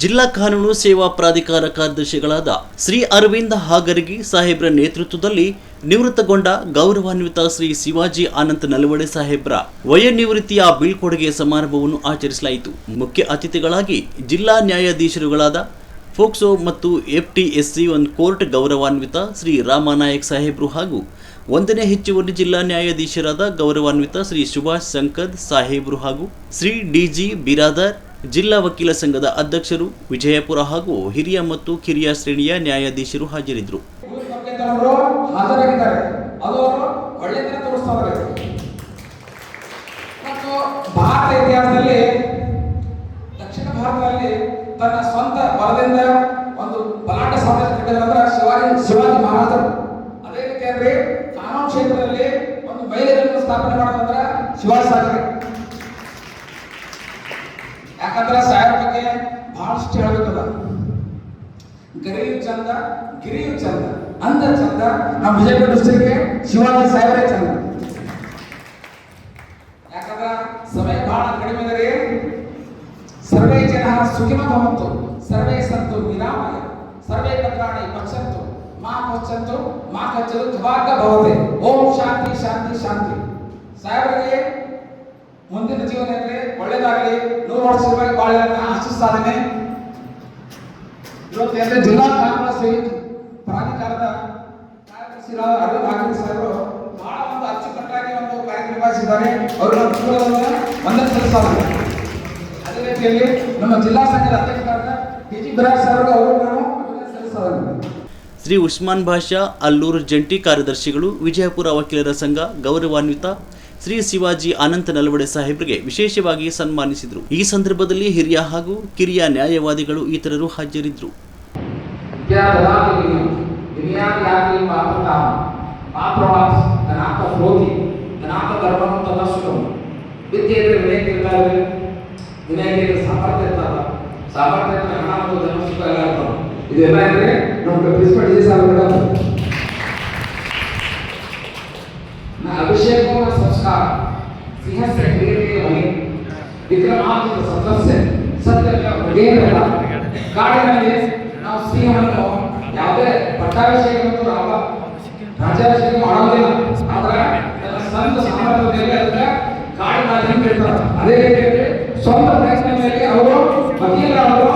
ಜಿಲ್ಲಾ ಕಾನೂನು ಸೇವಾ ಪ್ರಾಧಿಕಾರ ಕಾರ್ಯದರ್ಶಿಗಳಾದ ಶ್ರೀ ಅರವಿಂದ ಹಾಗರಗಿ ಸಾಹೇಬ್ರ ನೇತೃತ್ವದಲ್ಲಿ ನಿವೃತ್ತಗೊಂಡ ಗೌರವಾನ್ವಿತ ಶ್ರೀ ಶಿವಾಜಿ ಆನಂದ್ ನಲವಡೆ ಸಾಹೇಬ್ರ ವಯೋನಿವೃತ್ತಿಯ ಬೀಳ್ಕೊಡುಗೆ ಸಮಾರಂಭವನ್ನು ಆಚರಿಸಲಾಯಿತು. ಮುಖ್ಯ ಅತಿಥಿಗಳಾಗಿ ಜಿಲ್ಲಾ ನ್ಯಾಯಾಧೀಶರುಗಳಾದ ಫೋಕ್ಸೋ ಮತ್ತು ಎಫ್ಟಿಎಸ್ಸಿ ಒನ್ ಕೋರ್ಟ್ ಗೌರವಾನ್ವಿತ ಶ್ರೀ ರಾಮನಾಯಕ್ ಸಾಹೇಬ್ರು ಹಾಗೂ ಒಂದನೇ ಹೆಚ್ಚುವರಿ ಜಿಲ್ಲಾ ನ್ಯಾಯಾಧೀಶರಾದ ಗೌರವಾನ್ವಿತ ಶ್ರೀ ಸುಭಾಷ್ ಸಂಕದ್ ಸಾಹೇಬ್ರು ಹಾಗೂ ಶ್ರೀ ಡಿಜಿ ಬಿರಾದರ್ ಜಿಲ್ಲಾ ವಕೀಲ ಸಂಘದ ಅಧ್ಯಕ್ಷರು ವಿಜಯಪುರ ಹಾಗೂ ಹಿರಿಯ ಮತ್ತು ಕಿರಿಯ ಶ್ರೇಣಿಯ ನ್ಯಾಯಾಧೀಶರು ಹಾಜರಿದ್ದರು. ಶಿವಾಜಿ ಮಹಾರಾಜರು. ಅದೇ ರೀತಿಯಾಗಿ ಕಾನೂನು ಕ್ಷೇತ್ರದಲ್ಲಿ ಒಂದು ಮಹಿಳೆಯರನ್ನು ಸ್ಥಾಪನೆ ಮಾಡೋದಂದ್ರೆ ಶಿವಾಜಿ ಸಾಗರ ಯಾಕಂದ್ರೆ ಸಾಹೇಬ್ ಬಗ್ಗೆ ಬಹಳಷ್ಟು ಹೇಳ್ಬೇಕಲ್ಲ. ಗರಿಯು ಚಂದ ಗಿರಿಯು ಚಂದ ಅಂದ ಚಂದ ನಮ್ಮ ವಿಜಯಪುರ ಡಿಸ್ಟ್ರಿಕ್ಟ್ಗೆ ಶಿವಾಜಿ ಸಾಹೇಬ್ರೆ ಚಂದ. ಯಾಕಂದ್ರ ಸಮಯ ಬಹಳ ಕಡಿಮೆ ಇದೆ ಸರ್ವೇ ಜನ ಸುಖಿಮ ಭವಂತು, ಸರ್ವೇ ಸಂತು ನಿರಾಮಯ, ಸರ್ವೇ ಪತ್ರಾಣಿ ಪಕ್ಷಂತು ಮಾ ಪಕ್ಷಂತು ಮಾ ಕಚ್ಚಲು ದುಭಾಗ ಭವತೆ. ಓಂ ಶಾಂತಿ ಶಾಂತಿ ಶಾಂತಿ. ಸಾಹೇಬರಿಗೆ ಮುಂದಿನ ಜೀವನದಲ್ಲಿ ಒಳ್ಳೇದಾಗಲಿ. ನೂರು ವರ್ಷದವರೆಗೆ ಬಾಳೆ ಅಂತ ಸಾಧನೆ ಇವತ್ತು ಜಿಲ್ಲಾ ಕಾಂಗ್ರೆಸ್ ಪ್ರಾಧಿಕಾರದ ಅರವಿಂದ್ ಹಾಕಿನ ಸಾಹೇಬರು ಬಹಳ ಒಂದು ಅಚ್ಚುಕಟ್ಟಾಗಿ ಒಂದು ಕಾರ್ಯಕ್ರಮ ನಿರ್ವಹಿಸಿದ್ದಾರೆ ಅವರು ವಂದನೆ ಸಲ್ಲಿಸ್ತಾರೆ ಅದೇ ರೀತಿಯಲ್ಲಿ ನಮ್ಮ ಜಿಲ್ಲಾ ಸಂಘದ ಅಧ್ಯಕ್ಷರಾದ ಡಿ ಜಿ ಬಿರಾಜ್ ಸಾಹೇಬರು ಅವರು ನಾವು ಅಭಿನಂದನೆ ಶ್ರೀ ಉಸ್ಮಾನ್ ಭಾಷಾ, ಅಲ್ಲೂರು ಜಂಟಿ ಕಾರ್ಯದರ್ಶಿಗಳು, ವಿಜಯಪುರ ವಕೀಲರ ಸಂಘ, ಗೌರವಾನ್ವಿತ ಶ್ರೀ ಶಿವಾಜಿ ಅನಂತ ನಲವಡೆ ಸಾಹೇಬ್ರಿಗೆ ವಿಶೇಷವಾಗಿ ಸನ್ಮಾನಿಸಿದರು. ಈ ಸಂದರ್ಭದಲ್ಲಿ ಹಿರಿಯ ಹಾಗೂ ಕಿರಿಯ ನ್ಯಾಯವಾದಿಗಳು ಇತರರು ಹಾಜರಿದ್ದರು. ಇದೆಲ್ಲ ಅಂದ್ರೆ ನಮ್ಗೆ ಪ್ರಿನ್ಸಿಪಲ್ ಡಿಸೀಸ್ ಆಗ್ಬಿಟ್ಟು ಅಭಿಷೇಕವನ್ನ ಸಂಸ್ಕಾರ. ಸಿಂಹಸ್ಯ ಬೇರೆ ಹೊಗೆ ವಿಕ್ರಮಾದಿತ ಸದಸ್ಯ ಸತ್ಯಕ್ಕೆ ಹೊಗೆಯಿರಲ್ಲ ಕಾಡಿನಲ್ಲಿ ನಾವು ಸಿಂಹವನ್ನು ಯಾವುದೇ ಪಟ್ಟಾಭಿಷೇಕ ಮತ್ತು ರಾಮ ರಾಜಾಭಿಷೇಕ ಮಾಡೋದಿಲ್ಲ ಆದ್ರೆ ಸಂತ ಸಾಮರ್ಥ್ಯದಲ್ಲಿ ಅದಕ್ಕೆ ಕಾಡಿನಲ್ಲಿ ಬಿಡ್ತಾರೆ ಅದೇ ರೀತಿ ಸ್ವಂತ ಪ್ರಯತ್ನ ಮೇಲೆ ಅವರು ವಕೀಲರಾದರು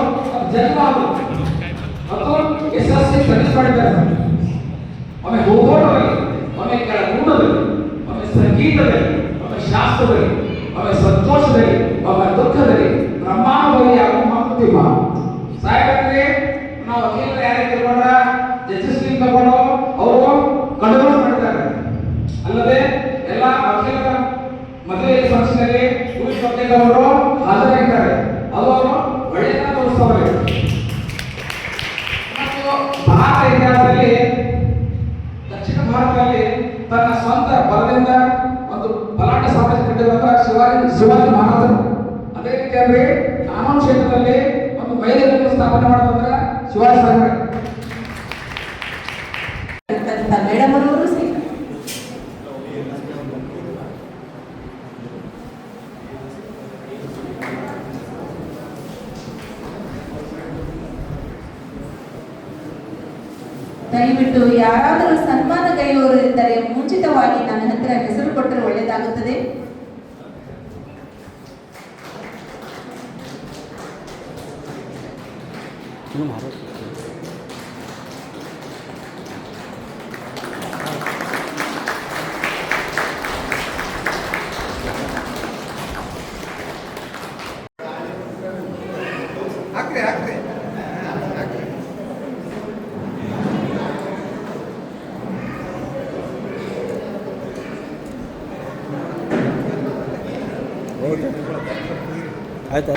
ಜನ್ಮ ಅವರು ಮತ್ತು ಯಶಸ್ವಿ ಪ್ರತಿಸ್ಪರ್ಧಿದ್ದಾರೆ ಆಮೇಲೆ ಹೋಗೋ ಸಂಗೀತದಲ್ಲಿ ಒಮ್ಮೆ ಶಾಸ್ತ್ರದಲ್ಲಿ ಅವರ ಸಂತೋಷದಲ್ಲಿ ಅವರ ದುಃಖದಲ್ಲಿ, ಬ್ರಹ್ಮಾಂಡದಲ್ಲಿ ಯಾವ ಸಾಹೇಬ್ರೆ, ನಾವು ವಕೀಲರ ಯಾರಿಗೆ ತಿಳ್ಕೊಂಡ್ರ? ಜಸ್ಟಿಸ್ ತಗೊಂಡು ಅವರು ಕಡುಗಳು ಮಾಡ್ತಾರೆ ಅಲ್ಲದೆ ಎಲ್ಲ ವಕೀಲರ ಮದುವೆ ಸಂಸ್ಥೆಯಲ್ಲಿ ಪೊಲೀಸ್ ವಕೀಲರು ಹಾಜರಾಗಿದ್ದಾರೆ. ಅದು ಅವರು ಒಳ್ಳೆಯ ತೋರಿಸ್ತವ್ರೆ ಮತ್ತು ಭಾರತ ಇತಿಹಾಸದಲ್ಲಿ ದಕ್ಷಿಣ ಭಾರತದಲ್ಲಿ ತನ್ನ ಸ್ವಂತ ಬಲದಿಂದ ಶಿವಾಜಿ ಮಹಾರಾಜರು. ಅದೇ ರೀತಿಯಾಗಿ ಕಾನೂನು ಕ್ಷೇತ್ರದಲ್ಲಿ ಒಂದು ಮಹಿಳೆಯರನ್ನು ಸ್ಥಾಪನೆ ಮಾಡೋದಂದ್ರೆ ಶಿವಾಜಿ ಸಾಗರ ಮೇಡಮ್ ಅವರು ದಯವಿಟ್ಟು ಯಾರಾದರೂ ಸನ್ಮಾನ ಗೈಯುವರು ಇದ್ದರೆ ಮುಂಚಿತವಾಗಿ ನನ್ನ ಹತ್ತಿರ ಹೆಸರು ಕೊಟ್ಟರೆ ಒಳ್ಳೆಯದಾಗುತ್ತದೆ 지금 바로 알다.